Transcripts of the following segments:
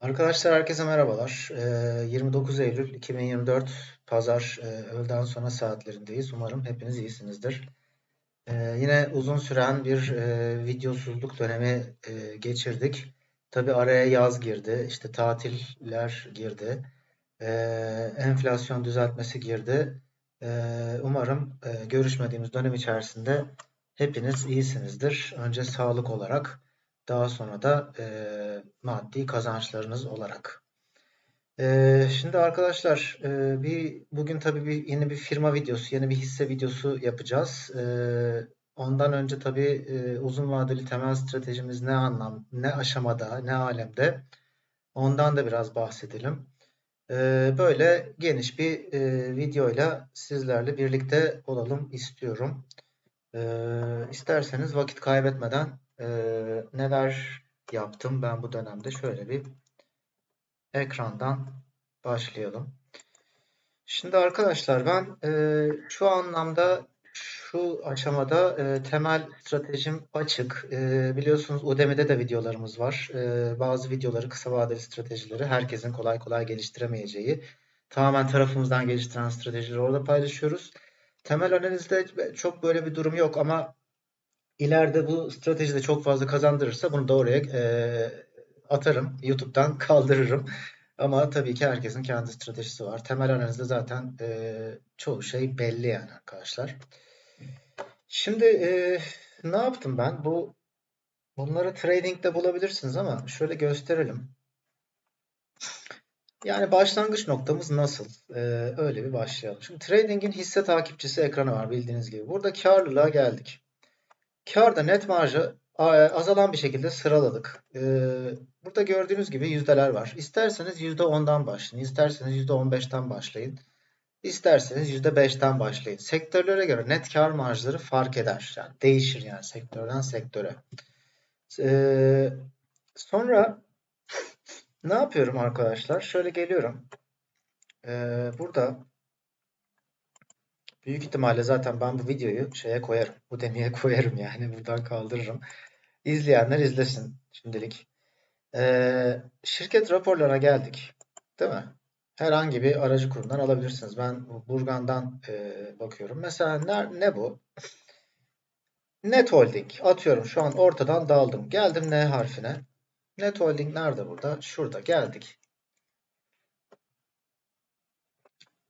Arkadaşlar herkese merhabalar. Ee, 29 Eylül 2024 Pazar e, öğleden sonra saatlerindeyiz. Umarım hepiniz iyisinizdir. Ee, yine uzun süren bir e, videosuzluk dönemi e, geçirdik. Tabi araya yaz girdi, işte tatiller girdi, enflasyon düzeltmesi girdi. Umarım görüşmediğimiz dönem içerisinde hepiniz iyisinizdir. Önce sağlık olarak. Daha sonra da e, maddi kazançlarınız olarak. E, şimdi arkadaşlar e, bir bugün tabii bir yeni bir firma videosu, yeni bir hisse videosu yapacağız. E, ondan önce tabii e, uzun vadeli temel stratejimiz ne anlam, ne aşamada, ne alemde ondan da biraz bahsedelim. E, böyle geniş bir e, videoyla sizlerle birlikte olalım istiyorum. E, isterseniz vakit kaybetmeden ee, neler yaptım ben bu dönemde? Şöyle bir ekrandan başlayalım. Şimdi arkadaşlar ben e, şu anlamda şu aşamada e, temel stratejim açık. E, biliyorsunuz Udemy'de de videolarımız var. E, bazı videoları kısa vadeli stratejileri herkesin kolay kolay geliştiremeyeceği tamamen tarafımızdan geliştiren stratejileri orada paylaşıyoruz. Temel analizde çok böyle bir durum yok ama ileride bu stratejide çok fazla kazandırırsa bunu da oraya e, atarım. YouTube'dan kaldırırım. Ama tabii ki herkesin kendi stratejisi var. Temel analizde zaten e, çoğu şey belli yani arkadaşlar. Şimdi e, ne yaptım ben? Bu bunları trading'de bulabilirsiniz ama şöyle gösterelim. Yani başlangıç noktamız nasıl? Ee, öyle bir başlayalım. Şimdi trading'in hisse takipçisi ekranı var bildiğiniz gibi. Burada karlılığa geldik. Karda net marjı azalan bir şekilde sıraladık. Ee, burada gördüğünüz gibi yüzdeler var. İsterseniz %10'dan başlayın, isterseniz %15'ten başlayın, isterseniz %5'ten başlayın. Sektörlere göre net kar marjları fark eder. Yani değişir yani sektörden sektöre. Ee, sonra ne yapıyorum arkadaşlar? Şöyle geliyorum. Ee, burada Büyük ihtimalle zaten ben bu videoyu şeye koyarım. Bu demeye koyarım yani. Buradan kaldırırım. İzleyenler izlesin şimdilik. Ee, şirket raporlarına geldik. Değil mi? Herhangi bir aracı kurumdan alabilirsiniz. Ben Burgan'dan e, bakıyorum. Mesela ne, ne bu? Net Holding. Atıyorum şu an ortadan daldım. Geldim N harfine. Net Holding nerede burada? Şurada geldik.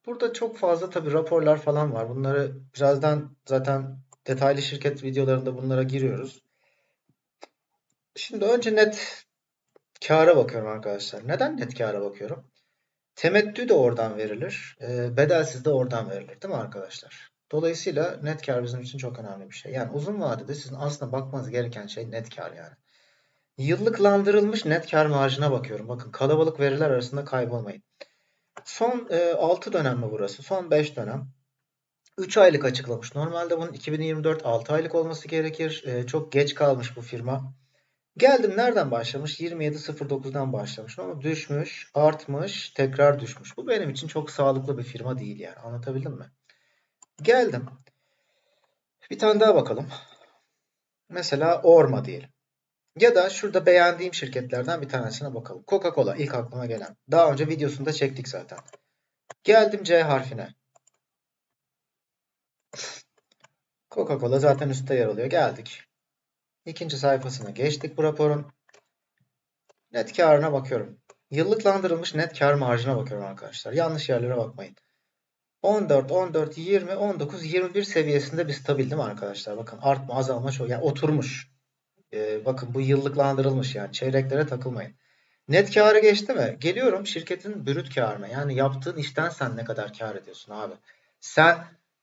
Burada çok fazla tabii raporlar falan var. Bunları birazdan zaten detaylı şirket videolarında bunlara giriyoruz. Şimdi önce net kâra bakıyorum arkadaşlar. Neden net kâra bakıyorum? Temettü de oradan verilir. E, bedelsiz de oradan verilir. Değil mi arkadaşlar? Dolayısıyla net kar bizim için çok önemli bir şey. Yani uzun vadede sizin aslında bakmanız gereken şey net kar yani. Yıllıklandırılmış net kar marjına bakıyorum. Bakın kalabalık veriler arasında kaybolmayın. Son e, 6 dönem mi burası? Son 5 dönem. 3 aylık açıklamış. Normalde bunun 2024 6 aylık olması gerekir. E, çok geç kalmış bu firma. Geldim nereden başlamış? 27.09'dan başlamış ama düşmüş, artmış, tekrar düşmüş. Bu benim için çok sağlıklı bir firma değil yani. Anlatabildim mi? Geldim. Bir tane daha bakalım. Mesela Orma diyelim. Ya da şurada beğendiğim şirketlerden bir tanesine bakalım. Coca-Cola ilk aklıma gelen. Daha önce videosunda çektik zaten. Geldim C harfine. Coca-Cola zaten üstte yer alıyor. Geldik. İkinci sayfasına geçtik bu raporun. Net karına bakıyorum. Yıllıklandırılmış net kar marjına bakıyorum arkadaşlar. Yanlış yerlere bakmayın. 14, 14, 20, 19, 21 seviyesinde bir stabil değil mi arkadaşlar? Bakın artma azalma çok yani oturmuş. E, bakın bu yıllıklandırılmış yani çeyreklere takılmayın. Net karı geçti mi? Geliyorum şirketin brüt karına. Yani yaptığın işten sen ne kadar kar ediyorsun abi. Sen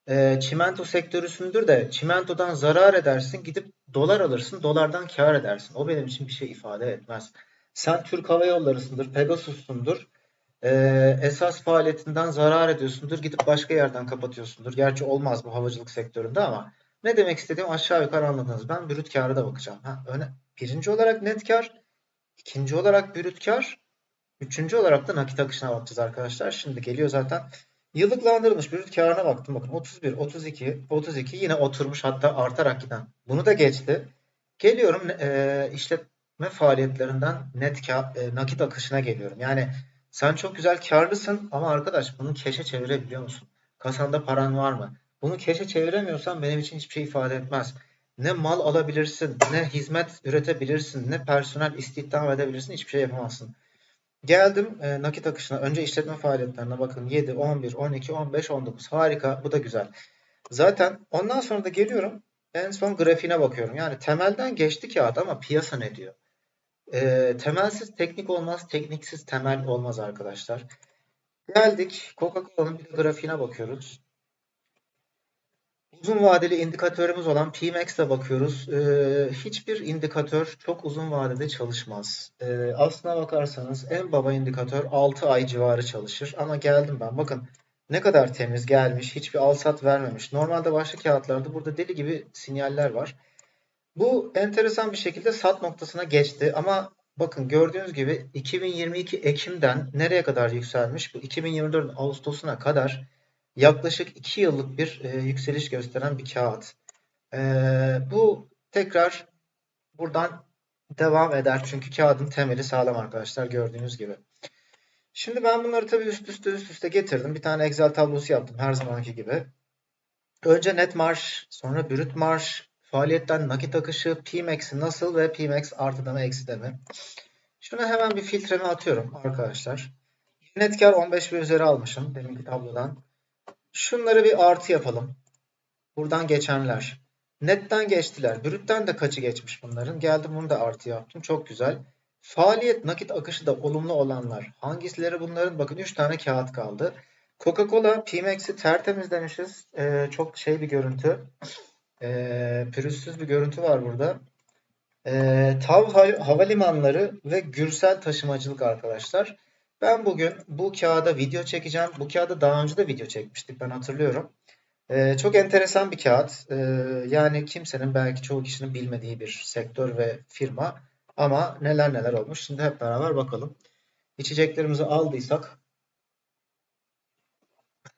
e, çimento sektörüsündür de çimentodan zarar edersin gidip dolar alırsın dolardan kar edersin. O benim için bir şey ifade etmez. Sen Türk Hava Yolları'sındır, Pegasus'sundur. E, esas faaliyetinden zarar ediyorsundur. Gidip başka yerden kapatıyorsundur. Gerçi olmaz bu havacılık sektöründe ama ne demek istediğim aşağı yukarı anladınız. Ben brüt kâra da bakacağım. Ha, öne, birinci olarak net kar, ikinci olarak brüt kar, üçüncü olarak da nakit akışına bakacağız arkadaşlar. Şimdi geliyor zaten. Yıllıklandırılmış brüt karına baktım. Bakın 31, 32, 32 yine oturmuş hatta artarak giden. Bunu da geçti. Geliyorum e, işletme faaliyetlerinden net ka- e, nakit akışına geliyorum. Yani sen çok güzel karlısın ama arkadaş bunu keşe çevirebiliyor musun? Kasanda paran var mı? Bunu keşe çeviremiyorsan benim için hiçbir şey ifade etmez. Ne mal alabilirsin, ne hizmet üretebilirsin, ne personel istihdam edebilirsin, hiçbir şey yapamazsın. Geldim e, nakit akışına. Önce işletme faaliyetlerine bakın. 7, 11, 12, 15, 19. Harika. Bu da güzel. Zaten ondan sonra da geliyorum. En son grafiğine bakıyorum. Yani temelden geçti kağıt ama piyasa ne diyor? E, temelsiz teknik olmaz, tekniksiz temel olmaz arkadaşlar. Geldik. Coca-Cola'nın bir grafiğine bakıyoruz. Uzun vadeli indikatörümüz olan PMAX'e bakıyoruz. Ee, hiçbir indikatör çok uzun vadede çalışmaz. Ee, aslına bakarsanız en baba indikatör 6 ay civarı çalışır. Ama geldim ben. Bakın ne kadar temiz gelmiş. Hiçbir alsat vermemiş. Normalde başka kağıtlarda burada deli gibi sinyaller var. Bu enteresan bir şekilde sat noktasına geçti. Ama bakın gördüğünüz gibi 2022 Ekim'den nereye kadar yükselmiş? Bu 2024 Ağustos'una kadar yaklaşık 2 yıllık bir e, yükseliş gösteren bir kağıt. E, bu tekrar buradan devam eder. Çünkü kağıdın temeli sağlam arkadaşlar gördüğünüz gibi. Şimdi ben bunları tabii üst üste üst üste getirdim. Bir tane Excel tablosu yaptım her zamanki gibi. Önce net marş, sonra brüt marş, faaliyetten nakit akışı, Pmax'i nasıl ve Pmax artıda mı ekside mi? Şuna hemen bir filtremi atıyorum arkadaşlar. Net kar 15 bir üzeri almışım deminki tablodan. Şunları bir artı yapalım. Buradan geçenler. Netten geçtiler. Brütten de kaçı geçmiş bunların. Geldim bunu da artı yaptım. Çok güzel. Faaliyet nakit akışı da olumlu olanlar. Hangisileri bunların? Bakın 3 tane kağıt kaldı. Coca-Cola P-Max'i tertemiz demişiz. Ee, çok şey bir görüntü. Ee, pürüzsüz bir görüntü var burada. Ee, TAV havalimanları ve Gürsel taşımacılık arkadaşlar. Ben bugün bu kağıda video çekeceğim. Bu kağıda daha önce de video çekmiştik ben hatırlıyorum. Ee, çok enteresan bir kağıt. Ee, yani kimsenin belki çoğu kişinin bilmediği bir sektör ve firma. Ama neler neler olmuş. Şimdi hep beraber bakalım. İçeceklerimizi aldıysak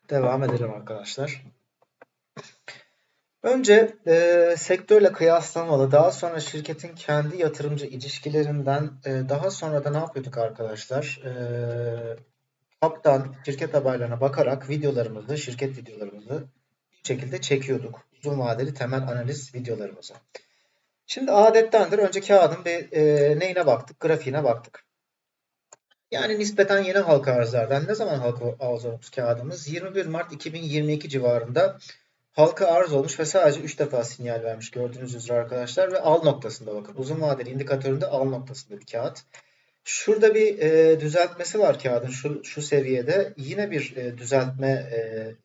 devam edelim arkadaşlar. Önce e, sektörle kıyaslamalı, daha sonra şirketin kendi yatırımcı ilişkilerinden, e, daha sonra da ne yapıyorduk arkadaşlar? E, Hub'dan şirket haberlerine bakarak videolarımızı, şirket videolarımızı bu şekilde çekiyorduk. Uzun vadeli temel analiz videolarımızı. Şimdi adettendir. Önce kağıdın bir e, neyine baktık? Grafiğine baktık. Yani nispeten yeni halka arzlardan. Ne zaman halka arz olmuş kağıdımız? 21 Mart 2022 civarında halka arz olmuş ve sadece 3 defa sinyal vermiş gördüğünüz üzere arkadaşlar ve al noktasında bakın. Uzun vadeli indikatöründe al noktasında bir kağıt. Şurada bir e, düzeltmesi var kağıdın şu, şu seviyede. Yine bir e, düzeltme e,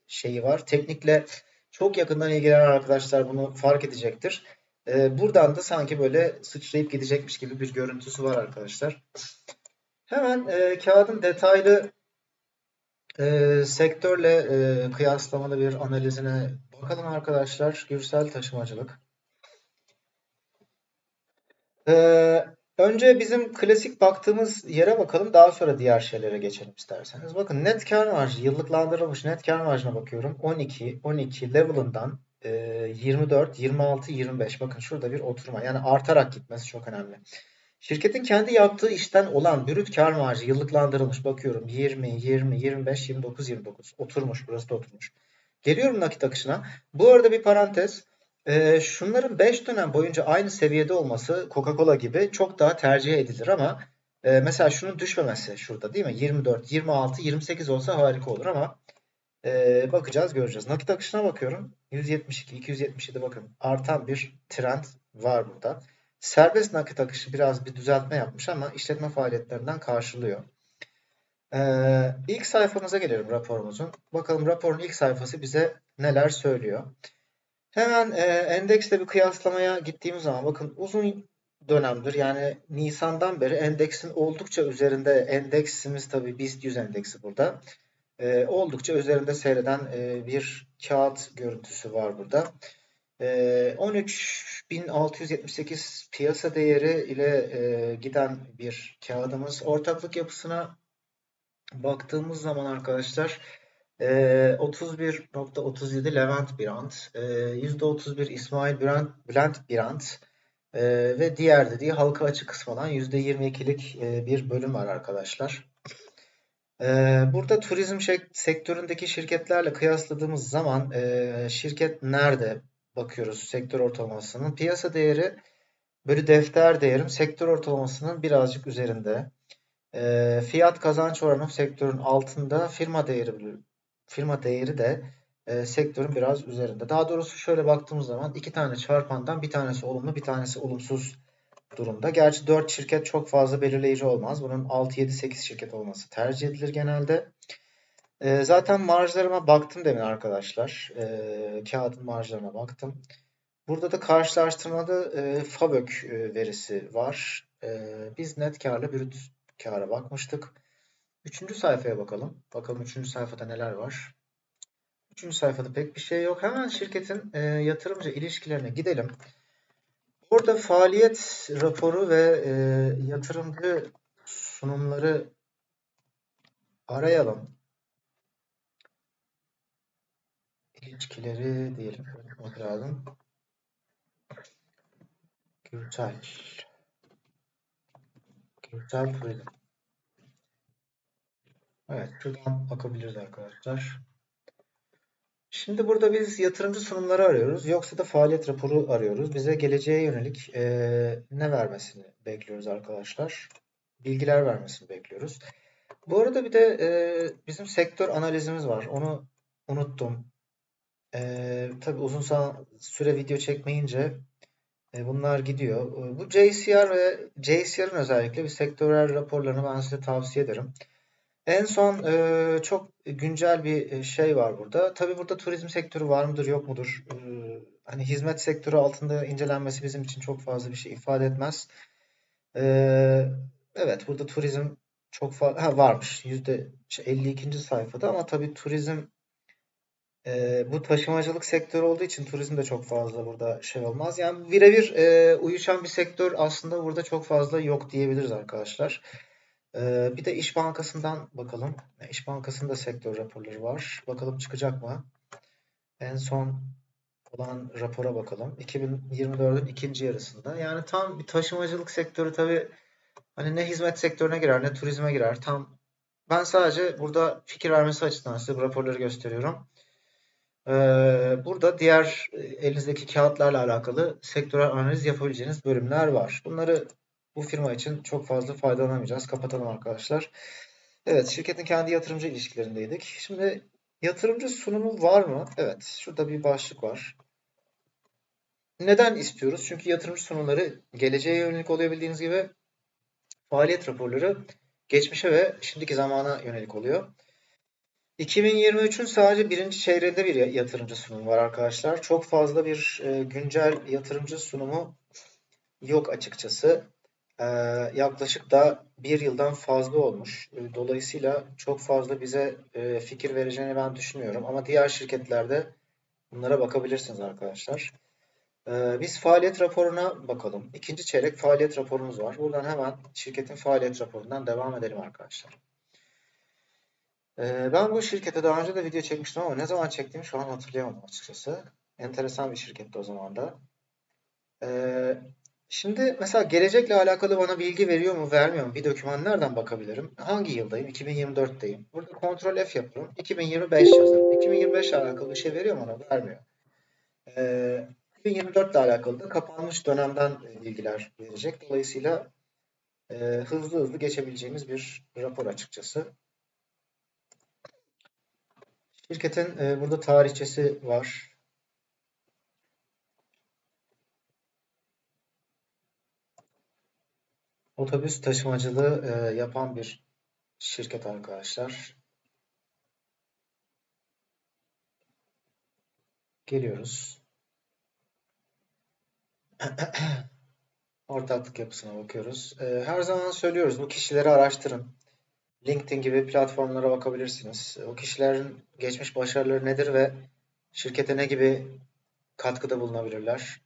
şeyi var. Teknikle çok yakından ilgilenen arkadaşlar bunu fark edecektir. E, buradan da sanki böyle sıçrayıp gidecekmiş gibi bir görüntüsü var arkadaşlar. Hemen e, kağıdın detaylı e, sektörle e, kıyaslamalı bir analizine bakalım arkadaşlar. Gürsel taşımacılık. Ee, önce bizim klasik baktığımız yere bakalım. Daha sonra diğer şeylere geçelim isterseniz. Bakın net kar marjı, yıllıklandırılmış net kar marjına bakıyorum. 12, 12 level'ından e, 24, 26, 25. Bakın şurada bir oturma. Yani artarak gitmesi çok önemli. Şirketin kendi yaptığı işten olan brüt kar marjı yıllıklandırılmış. Bakıyorum 20, 20, 25, 29, 29. Oturmuş. Burası da oturmuş. Geliyorum nakit akışına. Bu arada bir parantez. E, şunların 5 dönem boyunca aynı seviyede olması Coca-Cola gibi çok daha tercih edilir ama e, mesela şunun düşmemesi şurada değil mi? 24, 26, 28 olsa harika olur ama e, bakacağız göreceğiz. Nakit akışına bakıyorum. 172, 277 bakın artan bir trend var burada. Serbest nakit akışı biraz bir düzeltme yapmış ama işletme faaliyetlerinden karşılıyor. Ee, ilk sayfamıza gelelim raporumuzun. Bakalım raporun ilk sayfası bize neler söylüyor. Hemen e, endeksle bir kıyaslamaya gittiğimiz zaman bakın uzun dönemdir yani Nisan'dan beri endeksin oldukça üzerinde endeksimiz tabii BIST 100 endeksi burada. E, oldukça üzerinde seyreden e, bir kağıt görüntüsü var burada. E, 13.678 piyasa değeri ile e, giden bir kağıdımız. Ortaklık yapısına baktığımız zaman arkadaşlar 31.37 Levent Birant, %31 İsmail Bülent, Bülent Birant, E, ve diğer dediği halka açık kısmı olan %22'lik e, bir bölüm var arkadaşlar. E, burada turizm sektöründeki şirketlerle kıyasladığımız zaman e, şirket nerede bakıyoruz sektör ortalamasının piyasa değeri bölü defter değerim sektör ortalamasının birazcık üzerinde. E, fiyat kazanç oranım sektörün altında, firma değeri firma değeri de e, sektörün biraz üzerinde. Daha doğrusu şöyle baktığımız zaman iki tane çarpandan bir tanesi olumlu, bir tanesi olumsuz durumda. Gerçi 4 şirket çok fazla belirleyici olmaz. Bunun 6, 7, 8 şirket olması tercih edilir genelde. E, zaten marjlarıma baktım demin arkadaşlar. E, kağıdın marjlarına baktım. Burada da karşılaştırmada e, FABÖK e, verisi var. E, biz net karla brüt kâra bakmıştık. Üçüncü sayfaya bakalım. Bakalım üçüncü sayfada neler var. Üçüncü sayfada pek bir şey yok. Hemen şirketin e, yatırımcı ilişkilerine gidelim. Burada faaliyet raporu ve e, yatırımcı sunumları arayalım. İlişkileri diyelim. lazım. Gürsel. Gürsel turizm. Evet, şuradan bakabiliriz arkadaşlar. Şimdi burada biz yatırımcı sunumları arıyoruz. Yoksa da faaliyet raporu arıyoruz. Bize geleceğe yönelik e, ne vermesini bekliyoruz arkadaşlar. Bilgiler vermesini bekliyoruz. Bu arada bir de e, bizim sektör analizimiz var. Onu unuttum. E, tabii uzun süre video çekmeyince e, bunlar gidiyor. Bu JCR ve JCR'ın özellikle bir sektörel raporlarını ben size tavsiye ederim. En son e, çok güncel bir şey var burada. Tabii burada turizm sektörü var mıdır yok mudur? E, hani hizmet sektörü altında incelenmesi bizim için çok fazla bir şey ifade etmez. E, evet burada turizm çok fazla varmış. Yüzde 52. sayfada ama tabii turizm e, bu taşımacılık sektörü olduğu için turizm de çok fazla burada şey olmaz. Yani birebir e, uyuşan bir sektör aslında burada çok fazla yok diyebiliriz arkadaşlar. Ee, bir de İş Bankası'ndan bakalım. İş Bankası'nda sektör raporları var. Bakalım çıkacak mı? En son olan rapora bakalım. 2024'ün ikinci yarısında. Yani tam bir taşımacılık sektörü tabii hani ne hizmet sektörüne girer ne turizme girer. Tam ben sadece burada fikir vermesi açısından size bu raporları gösteriyorum. Ee, burada diğer e, elinizdeki kağıtlarla alakalı sektörel analiz yapabileceğiniz bölümler var. Bunları bu firma için çok fazla faydalanamayacağız. Kapatalım arkadaşlar. Evet, şirketin kendi yatırımcı ilişkilerindeydik. Şimdi yatırımcı sunumu var mı? Evet, şurada bir başlık var. Neden istiyoruz? Çünkü yatırımcı sunumları geleceğe yönelik oluyor bildiğiniz gibi. Faaliyet raporları geçmişe ve şimdiki zamana yönelik oluyor. 2023'ün sadece birinci çeyreğinde bir yatırımcı sunumu var arkadaşlar. Çok fazla bir e, güncel yatırımcı sunumu yok açıkçası. Ee, yaklaşık da bir yıldan fazla olmuş. Ee, dolayısıyla çok fazla bize e, fikir vereceğini ben düşünüyorum. Ama diğer şirketlerde bunlara bakabilirsiniz arkadaşlar. Biz faaliyet raporuna bakalım. İkinci çeyrek faaliyet raporumuz var. Buradan hemen şirketin faaliyet raporundan devam edelim arkadaşlar. Ben bu şirkete daha önce de video çekmiştim ama ne zaman çektiğimi şu an hatırlayamadım açıkçası. Enteresan bir şirketti o zaman da. Şimdi mesela gelecekle alakalı bana bilgi veriyor mu, vermiyor mu? Bir doküman nereden bakabilirim? Hangi yıldayım? 2024'teyim. Burada kontrol F yapıyorum. 2025 yazıyorum. 2025 ile alakalı bir şey veriyor mu ona? Vermiyor. Ee, 2024 ile alakalı da kapanmış dönemden bilgiler verecek. Dolayısıyla e, hızlı hızlı geçebileceğimiz bir rapor açıkçası. Şirketin e, burada tarihçesi var. Otobüs taşımacılığı e, yapan bir şirket arkadaşlar. Geliyoruz. Ortaklık yapısına bakıyoruz. E, her zaman söylüyoruz bu kişileri araştırın. LinkedIn gibi platformlara bakabilirsiniz. O kişilerin geçmiş başarıları nedir ve şirkete ne gibi katkıda bulunabilirler?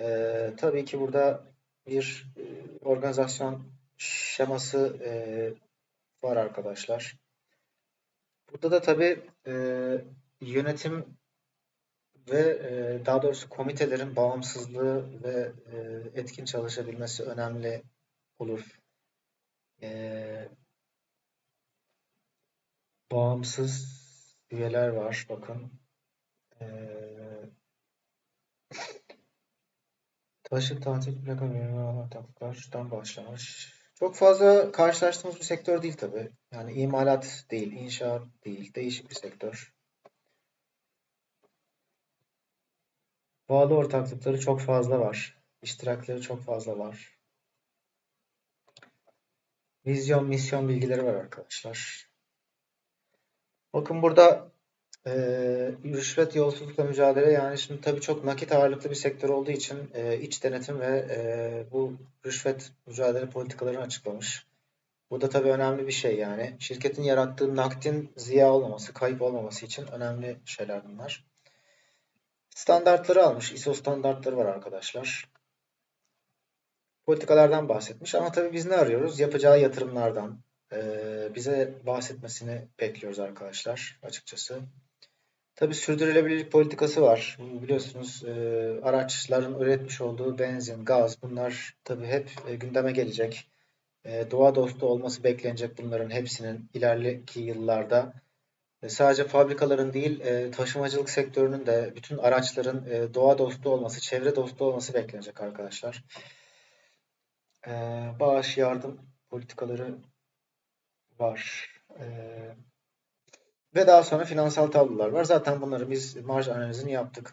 E, tabii ki burada bir e, organizasyon şeması e, var arkadaşlar. Burada da tabii e, yönetim ve e, daha doğrusu komitelerin bağımsızlığı ve e, etkin çalışabilmesi önemli olur. E, bağımsız üyeler var. Bakın. E, taşıt tatil plaka verimi ataklar şuradan başlamış. Çok fazla karşılaştığımız bir sektör değil tabii. Yani imalat değil, inşaat değil. Değişik bir sektör. Bağlı ortaklıkları çok fazla var. İştirakleri çok fazla var. Vizyon, misyon bilgileri var arkadaşlar. Bakın burada e, rüşvet yolsuzlukla mücadele yani şimdi tabii çok nakit ağırlıklı bir sektör olduğu için e, iç denetim ve e, bu rüşvet mücadele politikalarını açıklamış. Bu da tabii önemli bir şey yani. Şirketin yarattığı nakdin ziya olmaması, kayıp olmaması için önemli şeyler bunlar. Standartları almış. ISO standartları var arkadaşlar. Politikalardan bahsetmiş ama tabii biz ne arıyoruz? Yapacağı yatırımlardan bize bahsetmesini bekliyoruz arkadaşlar açıkçası. Tabii sürdürülebilirlik politikası var. Biliyorsunuz e, araçların üretmiş olduğu benzin, gaz bunlar tabii hep e, gündeme gelecek. E, doğa dostu olması beklenecek bunların hepsinin ileriki yıllarda. Sadece fabrikaların değil taşımacılık sektörünün de bütün araçların doğa dostu olması, çevre dostu olması beklenecek arkadaşlar. Bağış yardım politikaları var. E, ve daha sonra finansal tablolar var. Zaten bunları biz marj analizini yaptık.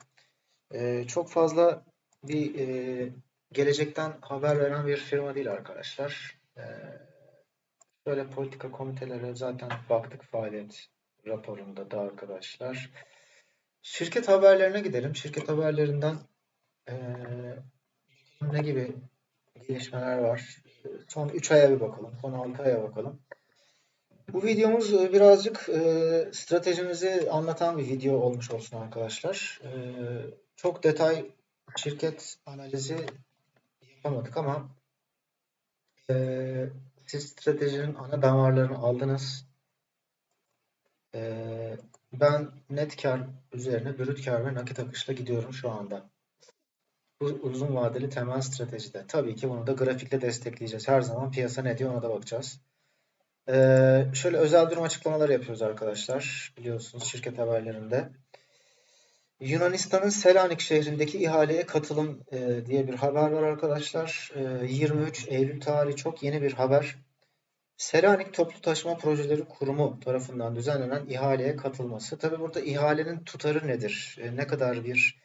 Ee, çok fazla bir e, gelecekten haber veren bir firma değil arkadaşlar. Ee, şöyle politika komiteleri zaten baktık faaliyet raporunda da arkadaşlar. Şirket haberlerine gidelim. Şirket haberlerinden e, ne gibi gelişmeler var? Son 3 aya bir bakalım. Son 6 aya bakalım. Bu videomuz e, birazcık e, stratejimizi anlatan bir video olmuş olsun arkadaşlar. E, çok detay şirket analizi yapamadık ama e, siz stratejinin ana damarlarını aldınız. E, ben net kar üzerine brüt kar ve nakit akışla gidiyorum şu anda. Bu uzun vadeli temel stratejide. Tabii ki bunu da grafikle destekleyeceğiz. Her zaman piyasa ne diyor ona da bakacağız. Ee, şöyle özel durum açıklamaları yapıyoruz arkadaşlar. Biliyorsunuz şirket haberlerinde. Yunanistan'ın Selanik şehrindeki ihaleye katılım e, diye bir haber var arkadaşlar. E, 23 Eylül tarihi çok yeni bir haber. Selanik Toplu Taşıma Projeleri Kurumu tarafından düzenlenen ihaleye katılması. Tabi burada ihalenin tutarı nedir? E, ne kadar bir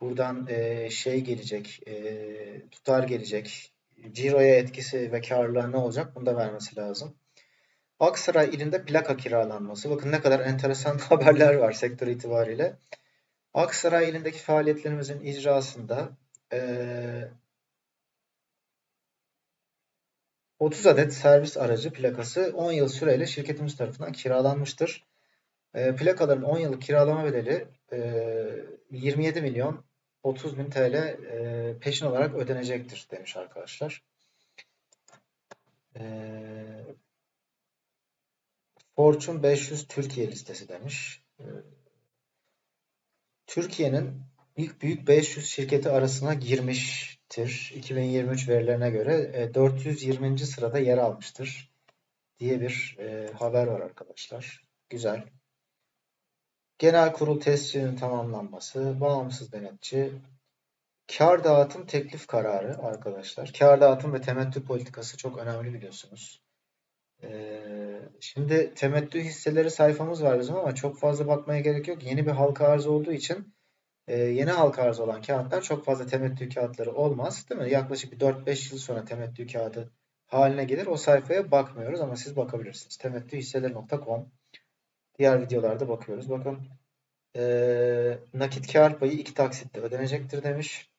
buradan e, şey gelecek, e, tutar gelecek, ciroya etkisi ve karlılığa ne olacak? Bunu da vermesi lazım. Aksaray ilinde plaka kiralanması. Bakın ne kadar enteresan haberler var sektör itibariyle. Aksaray ilindeki faaliyetlerimizin icrasında e, 30 adet servis aracı plakası 10 yıl süreyle şirketimiz tarafından kiralanmıştır. E, plakaların 10 yıllık kiralama bedeli e, 27 milyon 30 bin TL e, peşin olarak ödenecektir demiş arkadaşlar. Fortune 500 Türkiye listesi demiş. Ee, Türkiye'nin ilk büyük 500 şirketi arasına girmiştir. 2023 verilerine göre 420. E, sırada yer almıştır diye bir e, haber var arkadaşlar. Güzel. Genel kurul tescilinin tamamlanması, bağımsız denetçi, kar dağıtım teklif kararı arkadaşlar. Kar dağıtım ve temettü politikası çok önemli biliyorsunuz. Ee, şimdi temettü hisseleri sayfamız var bizim ama çok fazla bakmaya gerek yok. Yeni bir halka arz olduğu için e, yeni halka arz olan kağıtlar çok fazla temettü kağıtları olmaz. Değil mi? Yaklaşık bir 4-5 yıl sonra temettü kağıdı haline gelir. O sayfaya bakmıyoruz ama siz bakabilirsiniz. Temettühisseleri.com Diğer videolarda bakıyoruz. Bakın e, nakit kar payı iki taksitte ödenecektir demiş.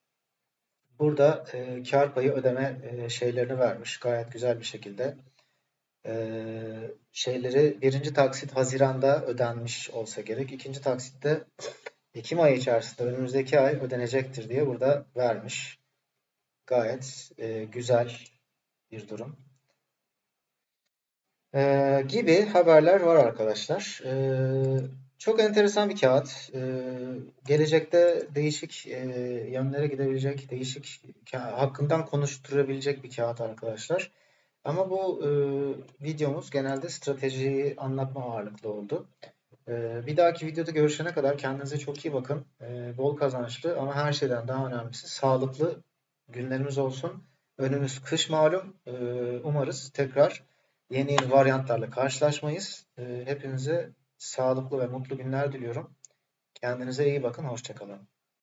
Burada e, kar payı ödeme e, şeylerini vermiş. Gayet güzel bir şekilde şeyleri birinci taksit Haziran'da ödenmiş olsa gerek. İkinci taksitte Ekim ayı içerisinde önümüzdeki ay ödenecektir diye burada vermiş. Gayet e, güzel bir durum. E, gibi haberler var arkadaşlar. E, Çok enteresan bir kağıt. Ee, gelecekte değişik e, yönlere gidebilecek, değişik hakkından konuşturabilecek bir kağıt arkadaşlar. Ama bu e, videomuz genelde stratejiyi anlatma ağırlıklı oldu. Ee, bir dahaki videoda görüşene kadar kendinize çok iyi bakın. Ee, bol kazançlı ama her şeyden daha önemlisi sağlıklı günlerimiz olsun. Önümüz kış malum. Ee, umarız tekrar yeni yeni varyantlarla karşılaşmayız. Ee, hepinize sağlıklı ve mutlu günler diliyorum. Kendinize iyi bakın. Hoşça kalın.